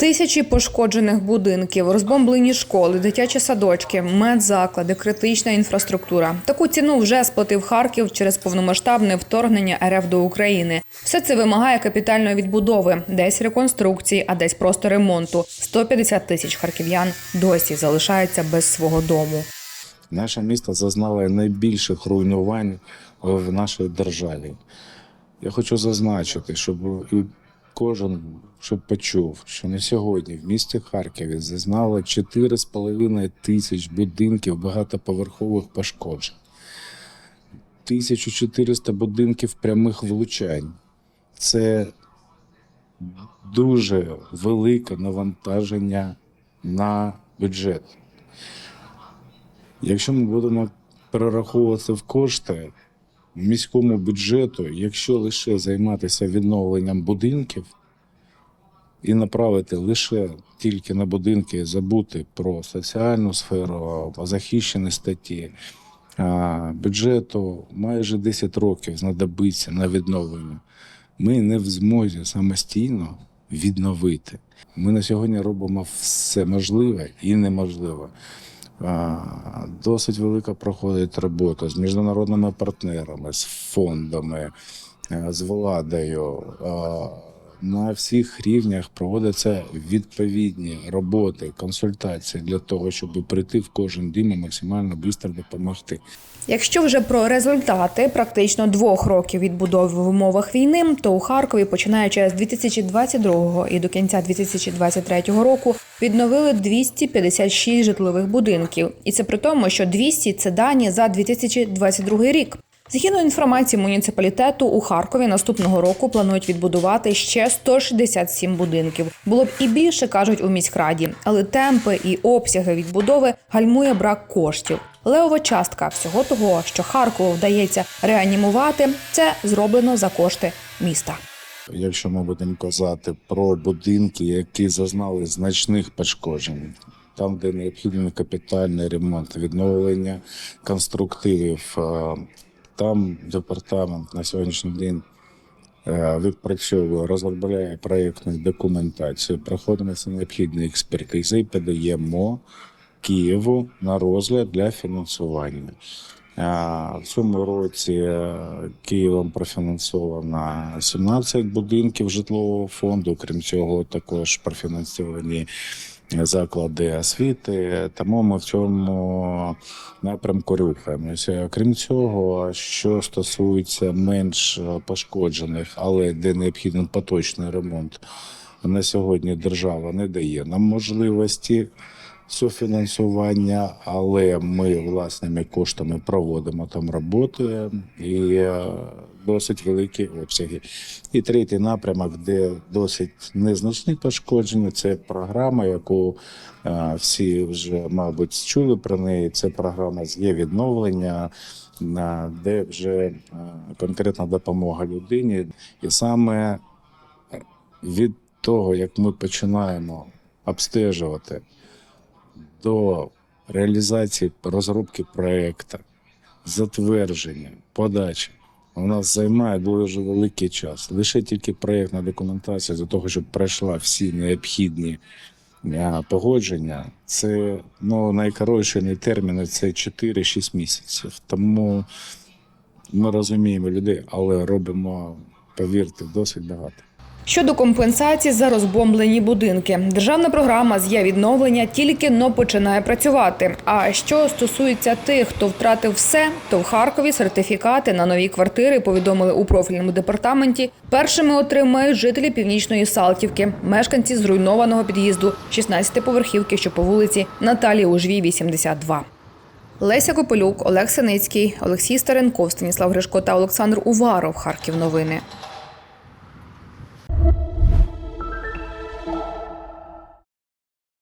Тисячі пошкоджених будинків, розбомблені школи, дитячі садочки, медзаклади, критична інфраструктура. Таку ціну вже сплатив Харків через повномасштабне вторгнення РФ до України. Все це вимагає капітальної відбудови, десь реконструкції, а десь просто ремонту. 150 тисяч харків'ян досі залишаються без свого дому. Наше місто зазнало найбільших руйнувань в нашій державі. Я хочу зазначити, щоб кожен щоб почув, що на сьогодні в місті Харкові зазнало 4,5 тисяч будинків багатоповерхових пошкоджень, 1400 будинків прямих влучань. Це дуже велике навантаження на бюджет. Якщо ми будемо перераховувати в кошти міському бюджету, якщо лише займатися відновленням будинків і направити лише тільки на будинки, забути про соціальну сферу, захищені статті, бюджету майже 10 років знадобиться на відновлення. Ми не в змозі самостійно відновити. Ми на сьогодні робимо все можливе і неможливе. Досить велика проходить робота з міжнародними партнерами, з фондами, е, з владою. На всіх рівнях проводяться відповідні роботи, консультації для того, щоб прийти в кожен дім і максимально швидко допомогти. Якщо вже про результати практично двох років відбудови в умовах війни, то у Харкові, починаючи з 2022 і до кінця 2023 року, відновили 256 житлових будинків. І це при тому, що 200 – це дані за 2022 рік. Згідно інформації муніципалітету, у Харкові наступного року планують відбудувати ще 167 будинків. Було б і більше, кажуть у міськраді, але темпи і обсяги відбудови гальмує брак коштів. Левова частка всього того, що Харкову вдається реанімувати, це зроблено за кошти міста. Якщо ми будемо казати про будинки, які зазнали значних пошкоджень, там, де необхідний капітальний ремонт, відновлення конструктивів, е, там департамент на сьогоднішній день е, відпрацьовує, розробляє проєктну документацію, проходимо всі необхідні експертизи і подаємо Києву на розгляд для фінансування. В цьому році е, Києвом профінансовано 17 будинків житлового фонду. Крім цього, також профінансовані заклади освіти. Тому ми в цьому напрямку рухаємося. Крім цього, що стосується менш пошкоджених, але де необхідний поточний ремонт, на сьогодні держава не дає нам можливості софінансування, але ми власними коштами проводимо там роботи і е, досить великі обсяги. І третій напрямок, де досить незначні пошкодження, це програма, яку е, всі вже, мабуть, чули про неї. Це програма є відновлення. Де вже е, конкретна допомога людині, і саме від того, як ми починаємо обстежувати до реалізації розробки проєкту, затвердження, подачі. У нас займає дуже великий час. Лише тільки проєктна документація для того, щоб пройшла всі необхідні погодження, це ну, найкоротші терміни це 4-6 місяців. Тому ми розуміємо людей, але робимо, повірте, досить багато. Щодо компенсації за розбомблені будинки, державна програма з відновлення тільки но починає працювати. А що стосується тих, хто втратив все, то в Харкові сертифікати на нові квартири повідомили у профільному департаменті. Першими отримають жителі північної Салтівки, мешканці зруйнованого під'їзду 16-поверхівки, що по вулиці Наталії Ужвій, 82. Леся Копилюк, Олег Синицький, Олексій Старенков, Станіслав Гришко та Олександр Уваров. Харків новини.